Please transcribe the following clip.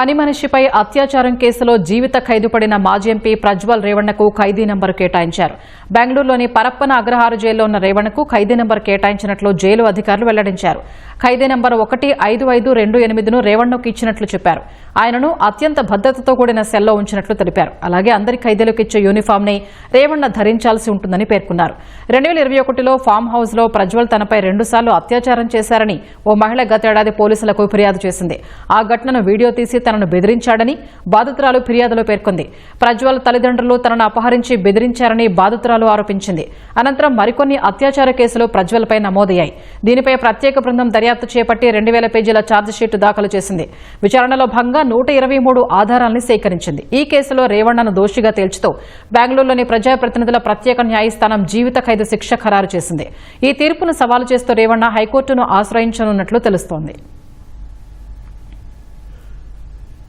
పని మనిషిపై అత్యాచారం కేసులో జీవిత ఖైదు పడిన మాజీ ఎంపీ ప్రజ్వల్ రేవణ్ణకు ఖైదీ నంబరు కేటాయించారు. బెంగళూరులోని పరప్పన అగ్రహార జైల్లో ఉన్న రేవణ్కు ఖైదీ నంబరు కేటాయించినట్లు జైలు అధికారులు వెల్లడించారు. ఖైదీ నెంబర్ ఒకటి ఐదు ఐదు రెండు ఎనిమిదిను రేవణ్ణకు ఇచ్చినట్లు చెప్పారు. ఆయనను అత్యంత భద్రతతో కూడిన సెల్లో ఉంచినట్లు తెలిపారు. అలాగే అందరి ఖైదీలకు ఇచ్చే యూనిఫామ్ని రేవణ్ణ ధరించాల్సి ఉంటుందని పేర్కొన్నారు. రెండు వేల ఇరవై ఒకటిలో ఫామ్ హౌస్లో ప్రజ్వల్ తనపై రెండుసార్లు అత్యాచారం చేశారని ఓ మహిళ గతేడాది పోలీసులకు ఫిర్యాదు చేసింది. ఆ ఘటనను వీడియో తీసి తనను బెదిరించాడని బాధితురాలు ఫిర్యాదులో పేర్కొంది. ప్రజ్వల్ తల్లిదండ్రులు తనను అపహరించి బెదిరించారని బాధితురాలు ఆరోపించింది. అనంతరం మరికొన్ని అత్యాచార కేసులు ప్రజ్వల్పై నమోదయ్యాయి. దీనిపై ప్రత్యేక బృందం దర్యాప్తు చేపట్టి రెండు వేల పేజీల ఛార్జిషీటు దాఖలు చేసింది. విచారణలో భాగంగా నూట ఇరవై మూడు ఆధారాలను సేకరించింది. ఈ కేసులో రేవణ్ణను దోషిగా తేల్చుతూ బెంగళూరులోని ప్రజాప్రతినిధుల ప్రత్యేక న్యాయస్థానం జీవిత ఖైదు శిక్ష ఖరారు చేసింది. ఈ తీర్పును సవాలు చేస్తూ రేవణ్ణ హైకోర్టును ఆశ్రయించనున్నట్లు తెలుస్తోంది.